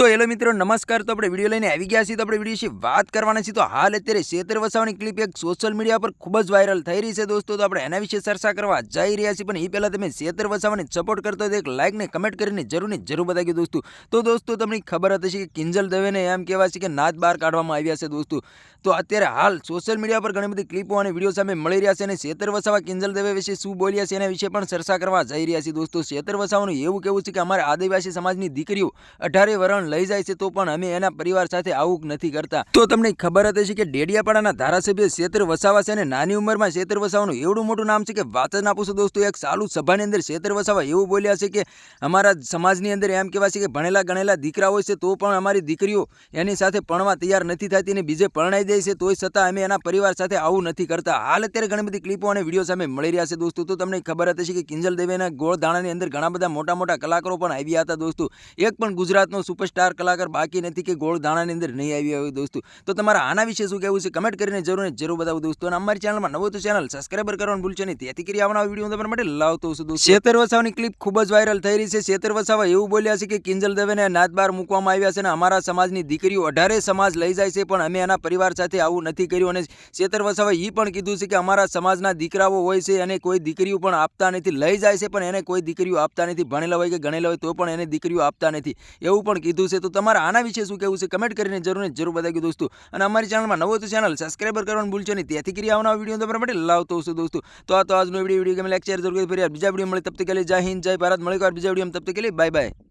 તો હેલો મિત્રો, નમસ્કાર. તો આપણે વીડિયો લઈને આવી ગયા છીએ. તો આપણે વીડિયો વિશે વાત કરવાના છીએ. તો હાલ અત્યારે શેતર વસાવાની ક્લિપ એક સોશિયલ મીડિયા પર ખૂબ જ વાયરલ થઈ રહી છે દોસ્તો. તો આપણે એના વિશે ચર્ચા કરવા જઈ રહ્યા છીએ. પણ એ પહેલાં તમે શેતર વસાવાને સપોર્ટ કરતો એક લાઇક ને કમેન્ટ કરીને જરૂરની જરૂર બતાવી દોસ્તો. તો દોસ્તો, તમને ખબર હતી કે કિંજલ દવેને એમ કહેવાય છે કે નાચ બહાર કાઢવામાં આવ્યા છે દોસ્તો. તો અત્યારે હાલ સોશિયલ મીડિયા પર ઘણી બધી ક્લિપો અને વીડિયો સામે મળી રહ્યા છે અને શેતર વસાવા કિંજલ દવે વિશે શું બોલ્યા છે એના વિશે પણ ચર્ચા કરવા જઈ રહ્યા છીએ દોસ્તો. શેતર વસાવાનું એવું કેવું છે કે અમારા આદિવાસી સમાજની દીકરીઓ અઢારે વરણ લઈ જાય છે તો પણ અમે એના પરિવાર સાથે આવું નથી કરતા. તો તમને ખબર હતી કે ડેડિયાપાડાના ધારાસભ્ય શેતર વસાવા છે અને નાની ઉંમરમાં શેતર વસાવાનું એવડું મોટું નામ છે કે વાત જ ના પૂછો દોસ્તો, એક સાલુ સભાની અંદર શેતર વસાવા એવું બોલ્યા છે કે અમારા સમાજની અંદર એમ કહેવાય છે કે ભણેલા ગણેલા દીકરા હોય છે તો પણ અમારી દીકરીઓ એની સાથે ભણવા તૈયાર નથી થતી અને બીજે પરણાઈ જાય છે તોય છતાં અમે એના પરિવાર સાથે આવું નથી કરતા. હાલ અત્યારે ઘણી બધી ક્લિપો અને વીડિયો સામે મળી રહ્યા છે દોસ્તો, તો તમને ખબર હતી કે કિંજલ દેવેના ગોળ દાણાની અંદર ઘણા બધા મોટા મોટા કલાકારો પણ આવ્યા હતા દોસ્તો. એક પણ ગુજરાતનો સુપરસ્ટાર કલાકાર બાકી નથી કે ગોળ દાણાની અંદર નહીં આવી હોય દોસ્તો. તો તમારા આના વિશે શું કહેવું છે? કમેન્ટ કરીને જરૂર ને જરૂર બતાવો દોસ્તો. અને અમારી ચેનલમાં નવો તો ચેનલ સબસ્ક્રાઈબર કરવાનું ભૂલશો નહીં. તેથી કરી આવવાના વીડિયો તમારા માટે લાવતો છું દોસ્તો. શેતર વસાવાની ક્લિપ ખૂબ જ વાયરલ થઈ રહી છે. શેતર વસાવા એવું બોલ્યા છે કે કિંજલ દવેને નાત બાર મૂકવામાં આવ્યા છે અને અમારા સમાજની દીકરીઓ અઢારે સમાજ લઈ જાય છે, પણ અમે એના પરિવાર સાથે આવું નથી કર્યું. અને શેતર વસાવા એ પણ કીધું છે કે અમારા સમાજના દીકરાઓ હોય છે અને કોઈ દીકરીઓ પણ આપતા નથી. લઈ જાય છે, પણ એને કોઈ દીકરીઓ આપતા નથી. ભણેલા હોય કે ગણેલા હોય તો પણ એને દીકરીઓ આપતા નથી. એવું પણ કીધું છે, તો તમારા આના વિશે શું કહેવું છે? કમેન્ટ કરીને જરૂર જરૂર બતાવી દોસ્તો. અને અમારી ચેનલમાં નવો તો ચેનલ સબસ્ક્રાઈબર કરવાનું ભૂલશો નહીં. તેથી કરી આવના વીડિયો તમારા માટે લાવતો હશે દોસ્તો. તો આ તો આજનો વીડિયો વીડિયો ગમે લેક્ચર જરૂર ફરી બીજા વીડિયો મળે. તબ તક કે જય હિન્દ, જય ભારત. મળે બીજા વીડિયો તબ કે બાય બાય